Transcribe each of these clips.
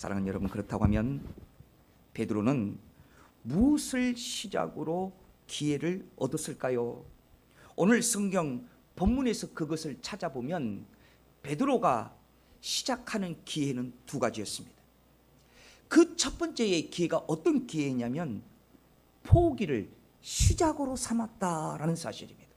사랑하는 여러분 그렇다고 하면 베드로는 무엇을 시작으로 기회를 얻었을까요? 오늘 성경 본문에서 그것을 찾아보면 베드로가 시작하는 기회는 두 가지였습니다. 그 첫 번째의 기회가 어떤 기회냐면 포기를 시작으로 삼았다라는 사실입니다.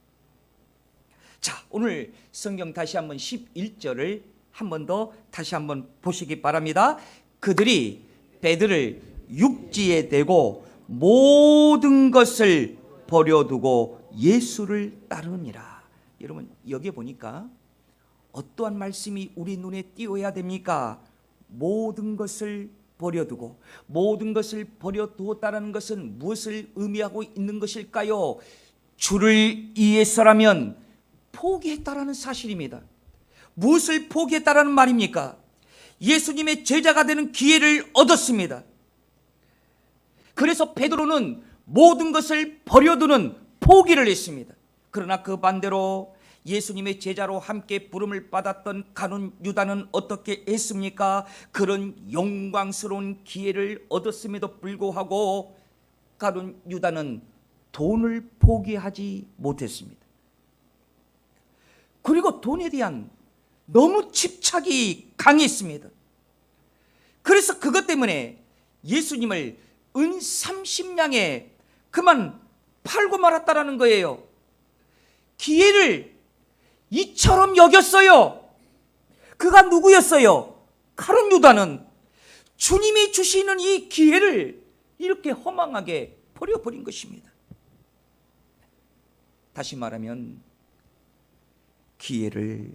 자, 오늘 성경 다시 한번 11절을 한 번 더 다시 한번 보시기 바랍니다. 그들이 베드를 육지에 대고 모든 것을 버려두고 예수를 따르니라. 여러분 여기 보니까 어떠한 말씀이 우리 눈에 띄어야 됩니까? 모든 것을 버려두고 모든 것을 버려두었다는 것은 무엇을 의미하고 있는 것일까요? 주를 위해서라면 포기했다라는 사실입니다. 무엇을 포기했다라는 말입니까? 예수님의 제자가 되는 기회를 얻었습니다. 그래서 베드로는 모든 것을 버려두는 포기를 했습니다. 그러나 그 반대로 예수님의 제자로 함께 부름을 받았던 가룟 유다는 어떻게 했습니까? 그런 영광스러운 기회를 얻었음에도 불구하고 가룟 유다는 돈을 포기하지 못했습니다. 그리고 돈에 대한 너무 집착이 강했습니다. 그래서 그것 때문에 예수님을 은 30냥에 그만 팔고 말았다라는 거예요. 기회를 이처럼 여겼어요. 그가 누구였어요? 카른 유다는 주님이 주시는 이 기회를 이렇게 허망하게 버려버린 것입니다. 다시 말하면 기회를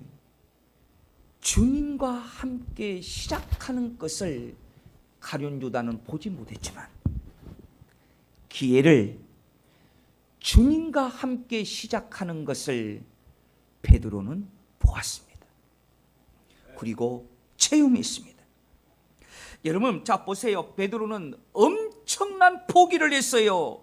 주님과 함께 시작하는 것을 가룟 유다는 보지 못했지만 기회를 주님과 함께 시작하는 것을 베드로는 보았습니다. 그리고 체험했습니다. 여러분, 자 보세요. 베드로는 엄청난 포기를 했어요.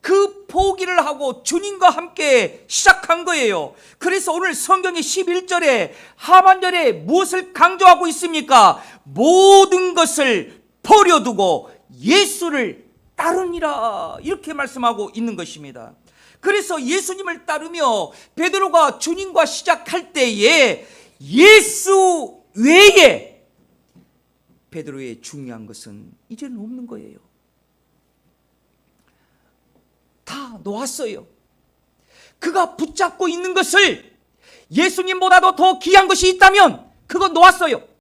그 포기를 하고 주님과 함께 시작한 거예요. 그래서 오늘 성경의 11절에 하반절에 무엇을 강조하고 있습니까? 모든 것을 버려두고 예수를 따르니라 이렇게 말씀하고 있는 것입니다. 그래서 예수님을 따르며 베드로가 주님과 시작할 때에 예수 외에 베드로의 중요한 것은 이제는 없는 거예요. 다 놓았어요. 그가 붙잡고 있는 것을 예수님보다도 더 귀한 것이 있다면 그거 놓았어요.